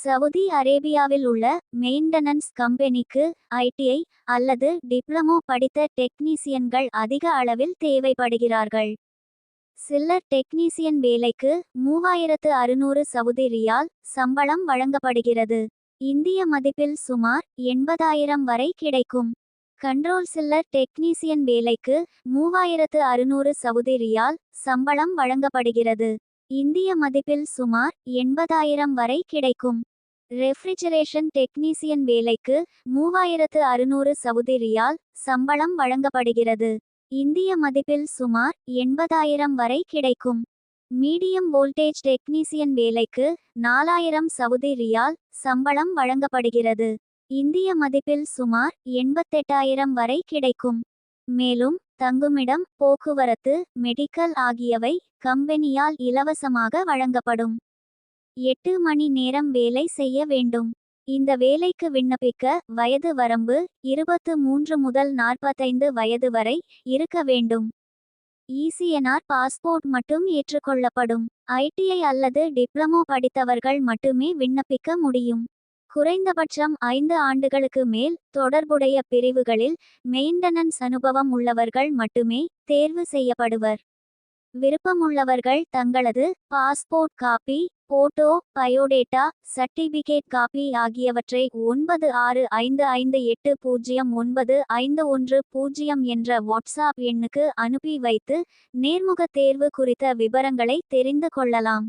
Saudi அரேபியாவில் உள்ள maintenance கம்பெனிக்கு ஐடிஐ அல்லது டிப்ளமோ படித்த டெக்னீசியன்கள் அதிக அளவில் தேவைப்படுகிறார்கள். சில்லர் டெக்னீசியன் வேலைக்கு மூவாயிரத்து அறுநூறு சவுதி ரியால் சம்பளம் வழங்கப்படுகிறது. இந்திய மதிப்பில் சுமார் எண்பதாயிரம் வரை கிடைக்கும். கண்ட்ரோல் சில்லர் டெக்னீசியன் வேலைக்கு மூவாயிரத்து அறுநூறு சவுதி ரியால் சம்பளம் வழங்கப்படுகிறது. இந்திய மதிப்பில் சுமார் எண்பதாயிரம் வரை கிடைக்கும். ரெஃப்ரிஜரேஷன் டெக்னீசியன் வேலைக்கு மூவாயிரத்து அறுநூறு சவுதி ரியால் சம்பளம் வழங்கப்படுகிறது. இந்திய மதிப்பில் சுமார் எண்பதாயிரம் வரை கிடைக்கும். மீடியம் வோல்டேஜ் டெக்னீசியன் வேலைக்கு நாலாயிரம் சவுதி ரியால் சம்பளம் வழங்கப்படுகிறது. இந்திய மதிப்பில் சுமார் எண்பத்தெட்டாயிரம் வரை கிடைக்கும். மேலும் தங்குமிடம் போக்குவரத்து மெடிக்கல் ஆகியவை கம்பெனியால் இலவசமாக வழங்கப்படும். எட்டு மணி நேரம் வேலை செய்ய வேண்டும். இந்த வேலைக்கு விண்ணப்பிக்க வயது வரம்பு இருபத்து மூன்று முதல் நாற்பத்தைந்து வயது வரை இருக்க வேண்டும். இசிஎன்ஆர் பாஸ்போர்ட் மட்டும் ஏற்றுக்கொள்ளப்படும். ஐடிஐ அல்லது டிப்ளமோ படித்தவர்கள் மட்டுமே விண்ணப்பிக்க முடியும். குறைந்தபட்சம் ஐந்து ஆண்டுகளுக்கு மேல் தொடர்புடைய பிரிவுகளில் மெயின்டனன்ஸ் அனுபவம் உள்ளவர்கள் மட்டுமே தேர்வு செய்யப்படுவர். விருப்பமுள்ளவர்கள் தங்களது passport copy photo biodata certificate copy ஆகியவற்றை ஒன்பது ஆறு ஐந்து ஐந்து எட்டு பூஜ்ஜியம் ஒன்பது ஐந்து ஒன்று பூஜ்ஜியம் என்ற வாட்ஸ்ஆப் எண்ணுக்கு அனுப்பி வைத்து நேர்முக தேர்வு குறித்த விவரங்களை தெரிந்து கொள்ளலாம்.